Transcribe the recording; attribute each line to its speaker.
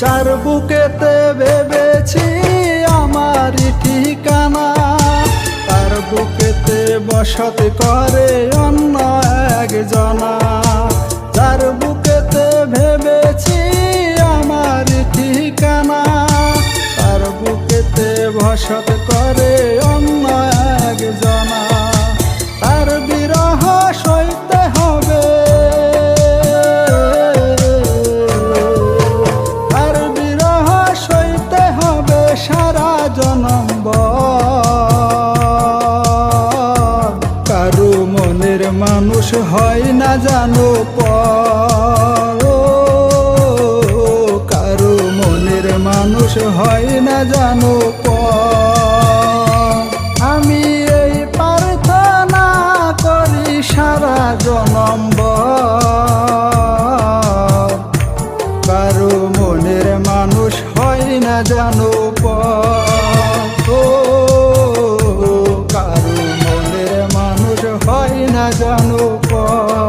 Speaker 1: যার বুকেতে ভেবেছি আমার ঠিকানা। তার বুকেতে বসত করে অন্য একজনা। যার বুকেতে ভেবেছি আমার ঠিকানা। তার বুকেতে বসত করে অন্য একজনা। মনের মানুষ হয় না জানো পর। মানুষ হয় না জানো পর। আমি এই প্রার্থনা করি সারা জনম কারও মনের মানুষ হয় না জানো পর। সাজানো পথ